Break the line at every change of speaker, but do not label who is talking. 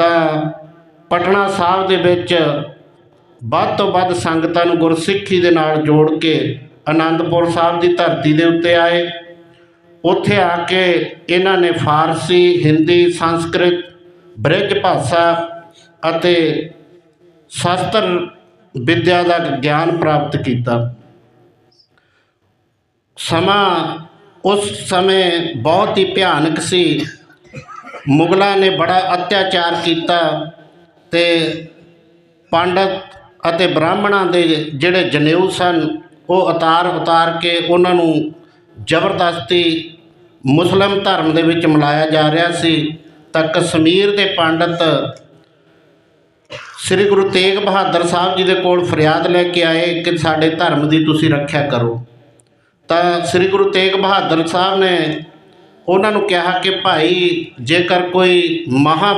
ਤਾਂ ਪਟਨਾ ਸਾਹਿਬ ਦੇ ਵਿੱਚ ਵੱਧ ਤੋਂ ਵੱਧ ਸੰਗਤਾਂ ਨੂੰ ਗੁਰਸਿੱਖੀ ਦੇ ਨਾਲ ਜੋੜ ਕੇ ਆਨੰਦਪੁਰ ਸਾਹਿਬ ਦੀ ਧਰਤੀ ਦੇ ਉੱਤੇ ਆਏ। ਉੱਥੇ ਆ ਕੇ ਇਹਨਾਂ ਨੇ ਫਾਰਸੀ, ਹਿੰਦੀ, ਸੰਸਕ੍ਰਿਤ, ਬ੍ਰਿਜ ਭਾਸ਼ਾ ਅਤੇ ਸ਼ਾਸਤਰ ਵਿਦਿਆ ਦਾ ਗਿਆਨ ਪ੍ਰਾਪਤ ਕੀਤਾ। ਸਮਾਂ ਉਸ ਸਮੇਂ ਬਹੁਤ ਹੀ ਭਿਆਨਕ ਸੀ। ਮੁਗਲਾਂ ਨੇ ਬੜਾ ਅਤਿਆਚਾਰ ਕੀਤਾ ਤੇ ਪੰਡਤ ਅਤੇ ਬ੍ਰਾਹਮਣਾਂ ਦੇ ਜਿਹੜੇ ਜਨੇਊ ਸਨ, ਉਹ ਉਤਾਰ ਉਤਾਰ ਕੇ ਉਹਨਾਂ ਨੂੰ ਜ਼ਬਰਦਸਤੀ ਮੁਸਲਮ ਧਰਮ ਦੇ ਵਿੱਚ ਮਿਲਾਇਆ ਜਾ ਰਿਹਾ ਸੀ। ਤਾਂ ਕਸ਼ਮੀਰ ਦੇ ਪੰਡਤ ਸ੍ਰੀ ਗੁਰੂ ਤੇਗ ਬਹਾਦਰ ਸਾਹਿਬ ਜੀ ਦੇ ਕੋਲ ਫਰਿਆਦ ਲੈ ਕੇ ਆਏ ਕਿ ਸਾਡੇ ਧਰਮ ਦੀ ਤੁਸੀਂ ਰੱਖਿਆ ਕਰੋ। ਤਾਂ ਸ੍ਰੀ ਗੁਰੂ ਤੇਗ ਬਹਾਦਰ ਸਾਹਿਬ ਨੇ ਉਹਨਾਂ ਨੂੰ ਕਿਹਾ ਕਿ ਭਾਈ ਜੇਕਰ ਕੋਈ ਮਹਾ